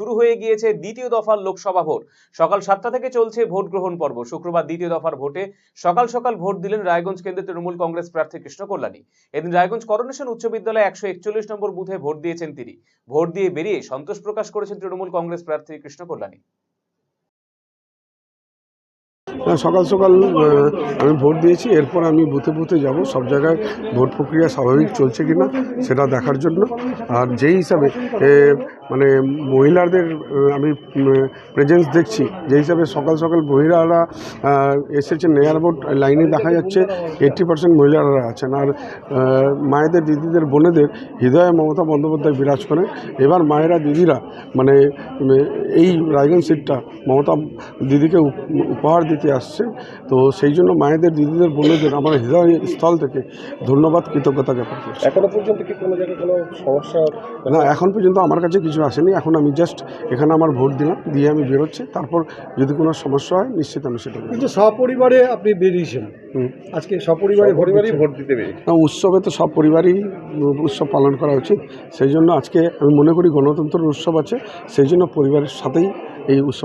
শুরু হয়ে গিয়েছে দ্বিতীয় দফার লোকসভা ভোট। সকাল সাতটা থেকে চলছে ভোট গ্রহণ পর্ব। শুক্রবার দ্বিতীয় দফার ভোটে সকাল সকাল ভোট দিলেন রায়গঞ্জ কেন্দ্রে তৃণমূল কংগ্রেস প্রার্থী কৃষ্ণ কল্যাণী। এদিন রায়গঞ্জ করোনেশন উচ্চ বিদ্যালয়ে একশো একচল্লিশ নম্বর বুথে ভোট দিয়েছেন তিনি। ভোট দিয়ে বেরিয়ে সন্তোষ প্রকাশ করেছেন তৃণমূল কংগ্রেস প্রার্থী কৃষ্ণ কল্যাণী। সকাল সকাল আমি ভোট দিয়েছি। এরপর আমি বুথে বুথে যাব। সব জায়গায় ভোট প্রক্রিয়া স্বাভাবিক চলছে কি না সেটা দেখার জন্য। আর যেই হিসাবে মানে মহিলাদের আমি প্রেজেন্স দেখছি যে হিসাবে সকাল সকাল মহিলারা এসেছে ভোট লাইনে দেখা যাচ্ছে এইট্টি পার্সেন্ট মহিলারা আছেন। আর মায়েদের, দিদিদের, বোনেদের হৃদয়ে মমতা বন্দ্যোপাধ্যায় বিরাজ করেন। এবার মায়েরা, দিদিরা মানে এই রায়গঞ্জ সিটটা মমতা দিদিকে উপ- উপহার দিতে আসছে। তো সেই জন্য মায়েদের দিদিদের বোনেদের আমার হৃদয় স্থল থেকে ধন্যবাদ কৃতজ্ঞতা জ্ঞাপন করছি। এখনও পর্যন্ত কি কোনো জায়গায় কোনো সমস্যা? না এখন পর্যন্ত আমার কাছে কিছু আসেনি। এখন আমি জাস্ট এখানে আমার ভোট দিলাম দিয়ে আমি বেরোচ্ছি। তারপর যদি কোনো সমস্যা হয় নিশ্চিত আমি সেটা। কিন্তু সপরিবারে আপনি বেরিয়েছেন। হুম। আজকে সপরিবারে ভোট পরিবারই ভোট দিতে পেরে না, উৎসবে তো সব পরিবারই উৎসব পালন করা উচিত। সেই জন্য আজকে আমি মনে করি গণতন্ত্রের উৎসব আছে। সেই জন্য পরিবারের সাথেই এই উৎসব